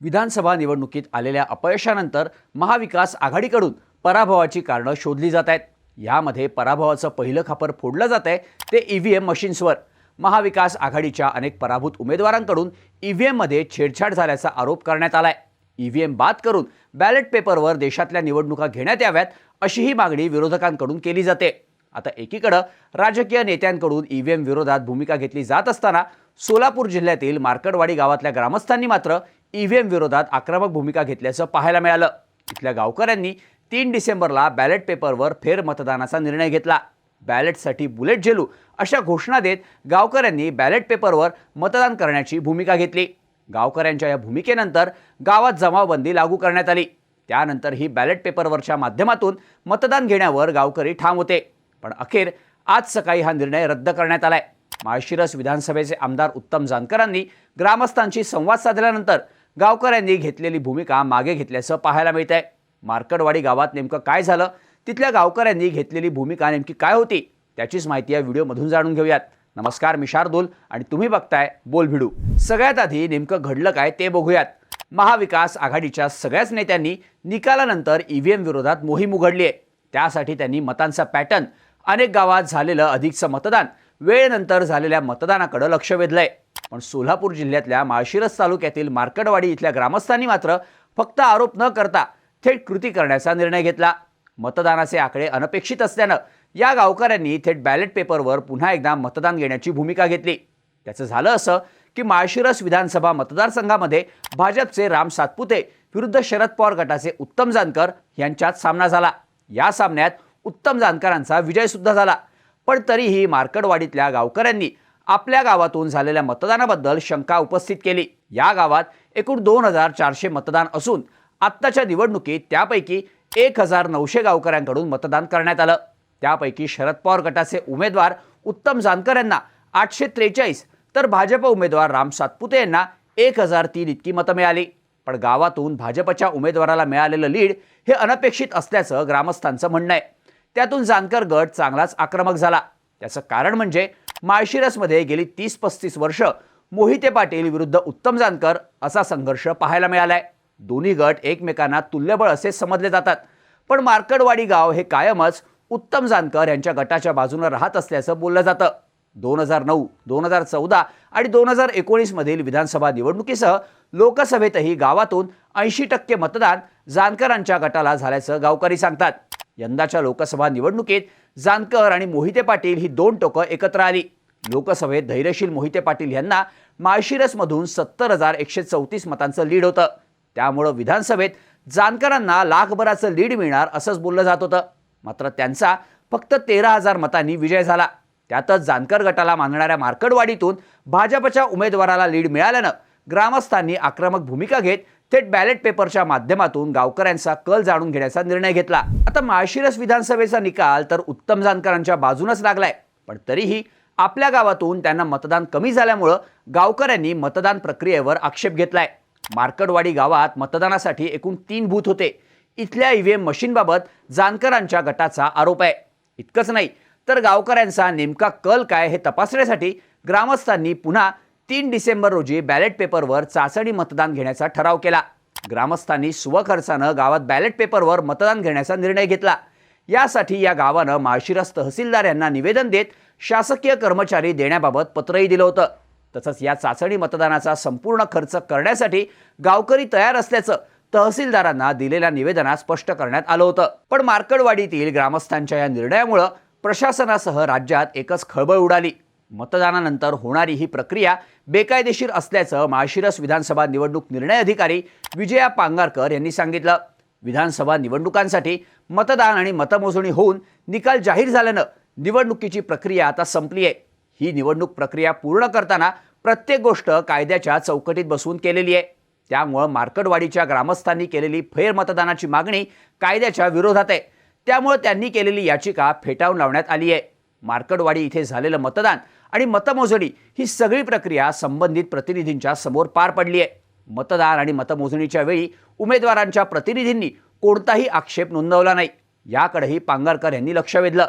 विधानसभा निवडणुकीत आलेल्या अपयशानंतर महाविकास आघाडीकडून पराभवाची कारणं शोधली जात आहेत. यामध्ये पराभवाचं पहिलं खापर फोडलं जात आहे ते ई व्ही एम मशीन्सवर. महाविकास आघाडीच्या अनेक पराभूत उमेदवारांकडून ई व्ही एममध्ये छेडछाड झाल्याचा आरोप करण्यात आला आहे ई व्ही एम बाद करून बॅलेट पेपरवर देशातल्या निवडणुका घेण्यात याव्यात अशी ही मागणी विरोधकांकडून केली जाते. आता एकीकडं राजकीय नेत्यांकडून ई व्ही एम विरोधात भूमिका घेतली जात असताना सोलापूर जिल्ह्यातील मार्कडवाडी गावातल्या ग्रामस्थांनी मात्र ई व्ही एम विरोधात आक्रमक भूमिका घेतल्याचं पाहायला मिळालं. इथल्या गावकऱ्यांनी तीन डिसेंबरला बॅलेट पेपरवर फेरमतदानाचा निर्णय घेतला. बॅलेटसाठी बुलेट झेलू अशा घोषणा देत गावकऱ्यांनी बॅलेट पेपरवर मतदान करण्याची भूमिका घेतली. गावकऱ्यांच्या या भूमिकेनंतर गावात जमावबंदी लागू करण्यात आली. त्यानंतर ही बॅलेट पेपरवरच्या माध्यमातून मतदान घेण्यावर गावकरी ठाम होते. पण अखेर आज सकाळी हा निर्णय रद्द करण्यात आलाय. माळशिरस विधानसभेचे आमदार उत्तम जानकरांनी ग्रामस्थांशी संवाद साधल्यानंतर गावकऱ्यांनी घेतलेली भूमिका मागे घेतल्याचं पाहायला मिळत आहे मार्कडवाडी गावात नेमकं काय झालं? तिथल्या गावकऱ्यांनी घेतलेली भूमिका नेमकी काय होती? त्याचीच माहिती या व्हिडिओमधून जाणून घेऊयात. नमस्कार मी शार्दूल आणि तुम्ही बघताय बोल भिडू सगळ्यात आधी नेमकं घडलं काय ते बघूयात. महाविकास आघाडीच्या सगळ्याच नेत्यांनी निकालानंतर ई व्ही एम विरोधात मोहीम उघडली आहे त्यासाठी त्यांनी मतांचा पॅटर्न अनेक गावात झालेलं अधिकचं मतदान वेळेनंतर झालेल्या मतदानाकडे लक्ष वेधलंय. पण सोलापूर जिल्ह्यातल्या माळशिरस तालुक्यातील मार्कडवाडी इथल्या ग्रामस्थांनी मात्र फक्त आरोप न करता थेट कृती करण्याचा निर्णय घेतला. मतदानाचे आकडे अनपेक्षित असल्यानं या गावकऱ्यांनी थेट बॅलेट पेपरवर पुन्हा एकदा मतदान घेण्याची भूमिका घेतली. त्याचं झालं असं की माळशिरस विधानसभा मतदारसंघामध्ये भाजपचे राम सातपुते विरुद्ध शरद पवार गटाचे उत्तम जानकर यांच्यात सामना झाला. या सामन्यात उत्तम जानकरांचा विजयसुद्धा झाला. पण तरीही मार्कडवाडीतल्या गावकऱ्यांनी आपल्या गावातून झालेल्या मतदानाबद्दल शंका उपस्थित केली. या गावात एकूण दोन हजार चारशे मतदान असून आत्ताच्या निवडणुकीत त्यापैकी एक हजार नऊशे गावकऱ्यांकडून मतदान करण्यात आलं. त्यापैकी शरद पवार गटाचे उमेदवार उत्तम जानकर यांना आठशे त्रेचाळीस तर भाजप उमेदवार राम सातपुते यांना एक हजार तीन इतकी मतं मिळाली. पण गावातून भाजपच्या उमेदवाराला मिळालेलं लीड हे अनपेक्षित असल्याचं ग्रामस्थांचं म्हणणं आहे. त्यातून जानकर गट चांगलाच आक्रमक झाला. त्याचं कारण म्हणजे माळशिरसमध्ये गेली तीस पस्तीस वर्ष मोहिते पाटील विरुद्ध उत्तम जानकर असा संघर्ष पाहायला मिळालाय. दोन्ही गट एकमेकांना तुल्यबळ असे समजले जातात. पण मार्कडवाडी गाव हे कायमच उत्तम जानकर यांच्या गटाच्या बाजूनं राहत असल्याचं बोललं जातं. दोन हजार नऊ दोन हजार चौदा आणि दोन हजार एकोणीसमधील विधानसभा निवडणुकीसह लोकसभेतही गावातून ऐंशी टक्के मतदान जानकरांच्या गटाला झाल्याचं गावकरी सांगतात. यंदाच्या लोकसभा निवडणुकीत जानकर आणि मोहिते पाटील ही दोन टोकं एकत्र आली. लोकसभेत धैर्यशील मोहिते पाटील यांना माळशिरसमधून सत्तर हजार एकशे चौतीस मतांचं लीड होतं. त्यामुळं विधानसभेत जानकरांना लाखभराचं लीड मिळणार असंच बोललं जात होतं. मात्र त्यांचा फक्त तेरा हजार मतांनी विजय झाला. त्यातच जानकर गटाला मानणाऱ्या मार्कडवाडीतून भाजपच्या उमेदवाराला लीड मिळाल्यानं ग्रामस्थांनी आक्रमक भूमिका घेत थेट बॅलेट पेपरच्या माध्यमातून गावकऱ्यांचा कल जाणून घेण्याचा निर्णय घेतला. आता माळशिरस विधानसभेचा निकाल तर उत्तम जानकरांच्या बाजूनच लागलाय. पण तरीही आपल्या गावातून त्यांना मतदान कमी झाल्यामुळं गावकऱ्यांनी मतदान प्रक्रियेवर आक्षेप घेतलाय. मार्कडवाडी गावात मतदानासाठी एकूण तीन बूथ होते. इथल्या ईव्हीएम मशीनबाबत जानकरांच्या गटाचा आरोप आहे. इतकंच नाही तर गावकऱ्यांचा नेमका कल काय हे तपासण्यासाठी ग्रामस्थांनी पुन्हा तीन डिसेंबर रोजी बॅलेट पेपरवर चाचणी मतदान घेण्याचा ठराव केला. ग्रामस्थांनी स्वखर्चानं गावात बॅलेट पेपरवर मतदान घेण्याचा निर्णय घेतला. यासाठी या गावानं माळशिरस तहसीलदार यांना निवेदन देत शासकीय कर्मचारी देण्याबाबत पत्रही दिलं होतं. तसंच या चाचणी मतदानाचा संपूर्ण खर्च करण्यासाठी गावकरी तयार असल्याचं तहसीलदारांना दिलेल्या निवेदनात स्पष्ट करण्यात आलं होतं. पण मार्कडवाडीतील ग्रामस्थांच्या या निर्णयामुळं प्रशासनासह राज्यात एकच खळबळ उडाली. मतदानानंतर होणारी ही प्रक्रिया बेकायदेशीर असल्याचं माळशिरस विधानसभा निवडणूक निर्णय अधिकारी विजया पांगारकर यांनी सांगितलं. विधानसभा निवडणुकांसाठी मतदान आणि मतमोजणी होऊन निकाल जाहीर झाल्यानं निवडणुकीची प्रक्रिया आता संपली आहे ही निवडणूक प्रक्रिया पूर्ण करताना प्रत्येक गोष्ट कायद्याच्या चौकटीत बसवून केलेली आहे. त्यामुळं मार्कडवाडीच्या ग्रामस्थांनी केलेली फेरमतदानाची मागणी कायद्याच्या विरोधात आहे. त्यामुळं त्यांनी केलेली याचिका फेटाळून लावण्यात आली आहे मार्कडवाडी इथे झालेलं मतदान आणि मतमोजणी ही सगळी प्रक्रिया संबंधित प्रतिनिधींच्या समोर पार पडली आहे. मतदान आणि मतमोजणीच्या वेळी उमेदवारांच्या प्रतिनिधींनी कोणताही आक्षेप नोंदवला नाही. याकडेही पांगारकर यांनी लक्ष वेधलं.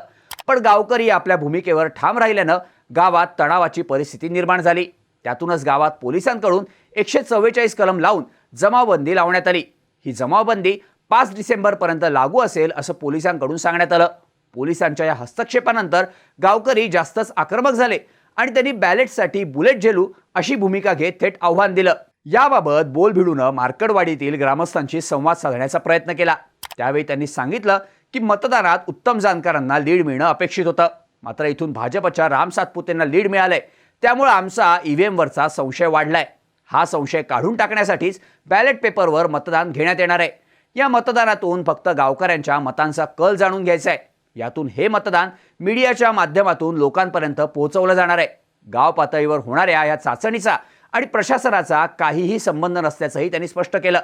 पण गावकरी आपल्या भूमिकेवर ठाम राहिल्यानं गावात तणावाची परिस्थिती निर्माण झाली. त्यातूनच गावात पोलिसांकडून एकशे चव्वेचाळीस कलम लावून जमावबंदी लावण्यात आली. ही जमावबंदी पाच डिसेंबरपर्यंत लागू असेल असं पोलिसांकडून सांगण्यात आलं. पोलिसांच्या या हस्तक्षेपानंतर गावकरी जास्तच आक्रमक झाले आणि त्यांनी बॅलेटसाठी बुलेट झेलू अशी भूमिका घेत थेट आव्हान दिलं. याबाबत बोल भिडूनं मार्कडवाडीतील ग्रामस्थांशी संवाद साधण्याचा प्रयत्न केला. त्यावेळी त्यांनी सांगितलं की मतदानात उत्तम जानकारांना लीड मिळणं अपेक्षित होतं. मात्र इथून भाजपच्या राम सातपुतेंना लीड मिळालंय. त्यामुळे आमचा ईव्हीएमवरचा संशय वाढलाय. हा संशय काढून टाकण्यासाठीच बॅलेट पेपरवर मतदान घेण्यात येणार आहे. या मतदानातून फक्त गावकऱ्यांच्या मतांचा कल जाणून घ्यायचा आहे यातून हे मतदान मीडियाच्या माध्यमातून लोकांपर्यंत पोहोचवलं जाणार आहे. गाव पातळीवर होणाऱ्या या चाचणीचा आणि प्रशासनाचा काहीही संबंध नसल्याचंही त्यांनी स्पष्ट केलं.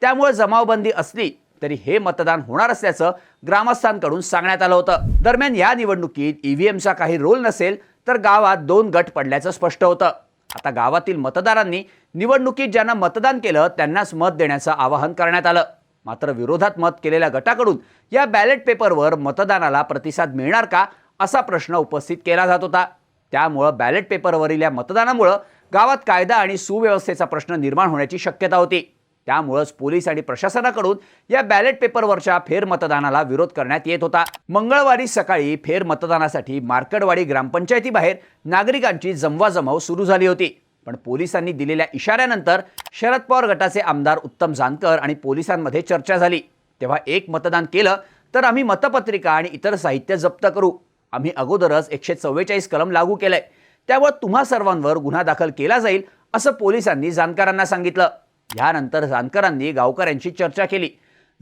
त्यामुळे जमावबंदी असली तरी हे मतदान होणार असल्याचं ग्रामस्थांकडून सांगण्यात आलं होतं. दरम्यान या निवडणुकीत ईव्हीएमचा काही रोल नसेल तर गावात दोन गट पडल्याचं स्पष्ट होतं. आता गावातील मतदारांनी निवडणुकीत ज्यांना मतदान केलं त्यांनाच मत देण्याचं आवाहन करण्यात आलं. मात्र विरोधात मत केलेल्या गटाकडून या बॅलेट पेपरवर मतदानाला प्रतिसाद मिळणार का असा प्रश्न उपस्थित केला जात होता. त्यामुळं बॅलेट पेपरवरील या मतदानामुळं गावात कायदा आणि सुव्यवस्थेचा प्रश्न निर्माण होण्याची शक्यता होती. त्यामुळंच पोलीस आणि प्रशासनाकडून या बॅलेट पेपरवरच्या फेरमतदानाला विरोध करण्यात येत होता. मंगळवारी सकाळी फेरमतदानासाठी मार्कडवाडी ग्रामपंचायतीबाहेर नागरिकांची जमवाजमव सुरू झाली होती. पण पोलिसांनी दिलेल्या इशाऱ्यानंतर शरद पवार गटाचे आमदार उत्तम जानकर आणि पोलिसांमध्ये चर्चा झाली. तेव्हा एक मतदान केलं तर आम्ही मतपत्रिका आणि इतर साहित्य जप्त करू. आम्ही अगोदरच एकशे चव्वेचाळीस कलम लागू केलंय. त्यामुळे तुम्हा सर्वांवर गुन्हा दाखल केला जाईल असं पोलिसांनी जानकरांना सांगितलं. यानंतर जानकरांनी गावकऱ्यांशी चर्चा केली.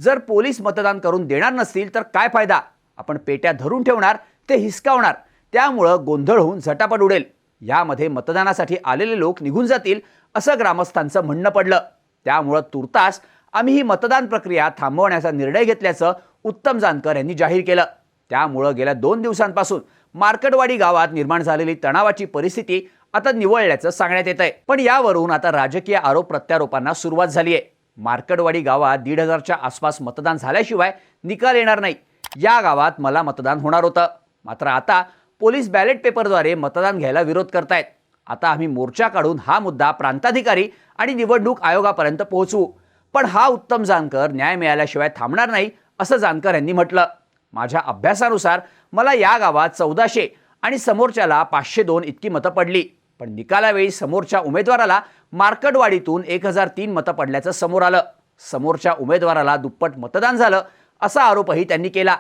जर पोलीस मतदान करून देणार नसतील तर काय फायदा? आपण पेट्या धरून ठेवणार ते हिसकावणार. त्यामुळं गोंधळ होऊन झटापट उडेल. यामध्ये मतदानासाठी आलेले लोक निघून जातील असं ग्रामस्थांचं म्हणणं पडलं. त्यामुळं तुर्तास आम्ही ही मतदान प्रक्रिया थांबवण्याचा निर्णय घेतल्याचं उत्तम जानकर यांनी जाहीर केलं. त्यामुळं गेल्या दोन दिवसांपासून मार्कटवाडी गावात निर्माण झालेली तणावाची परिस्थिती आता निवळल्याचं सांगण्यात येत आहे पण यावरून आता राजकीय आरोप प्रत्यारोपांना सुरुवात झाली आहे मार्कडवाडी गावात दीड हजारच्या आसपास मतदान झाल्याशिवाय निकाल येणार नाही. या गावात मला मतदान होणार होतं. मात्र आता पोलीस बॅलेट पेपरद्वारे मतदान घ्यायला विरोध करतायत. आता आम्ही मोर्चा काढून हा मुद्दा प्रांताधिकारी आणि निवडणूक आयोगापर्यंत पोहोचवू पण हा उत्तम जानकर न्याय मिळाल्याशिवाय थांबणार नाही असं जानकर यांनी म्हटलं. माझ्या अभ्यासानुसार मला या गावात चौदाशे आणि समोरच्याला पाचशे दोन इतकी मतं पडली. पण निकालावेळी समोरच्या उमेदवाराला मार्कटवाडीतून एक हजार तीन मतं पडल्याचं समोर आलं. समोरच्या उमेदवाराला दुप्पट मतदान झालं असा आरोपही त्यांनी केला.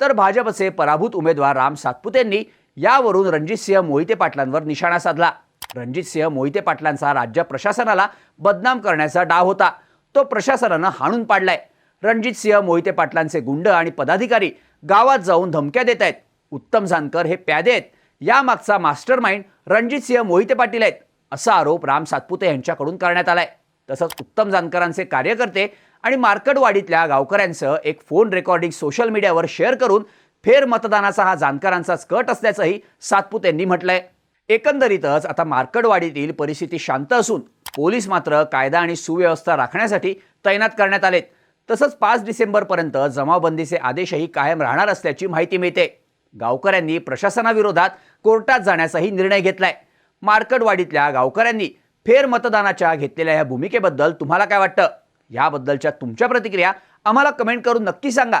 तर भाजपचे पराभूत उमेदवार राम सातपुतेंनी यावरून रणजितसिंह मोहिते पाटलांवर निशाणा साधला. रणजितसिंह मोहिते पाटलांचा राज्य प्रशासनाला बदनाम करण्याचा डाव होता. तो प्रशासनानं हाणून पाडलाय. रणजितसिंह मोहिते पाटलांचे गुंड आणि पदाधिकारी गावात जाऊन धमक्या देत आहेत. उत्तम जानकर हे प्यादे आहेत. यामागचा मास्टर माइंड रणजितसिंह मोहिते पाटील आहेत असा आरोप राम सातपुते यांच्याकडून करण्यात आलाय. तसंच उत्तम जानकरांचे कार्यकर्ते आणि मार्कटवाडीतल्या गावकऱ्यांचं एक फोन रेकॉर्डिंग सोशल मीडियावर शेअर करून फेर मतदानाचा हा जानकरांचाच कट असल्याचंही सातपुत यांनी म्हटलंय. एकंदरीतच आता मार्कडवाडीतील परिस्थिती शांत असून पोलीस मात्र कायदा आणि सुव्यवस्था राखण्यासाठी तैनात करण्यात आलेत. तसंच पाच डिसेंबरपर्यंत जमावबंदीचे आदेशही कायम राहणार असल्याची माहिती मिळते. गावकऱ्यांनी प्रशासनाविरोधात कोर्टात जाण्याचाही निर्णय घेतलाय. मार्कडवाडीतल्या गावकऱ्यांनी फेरमतदानाच्या घेतलेल्या या भूमिकेबद्दल तुम्हाला काय वाटतं? याबद्दलच्या तुमच्या प्रतिक्रिया आम्हाला कमेंट करून नक्की सांगा.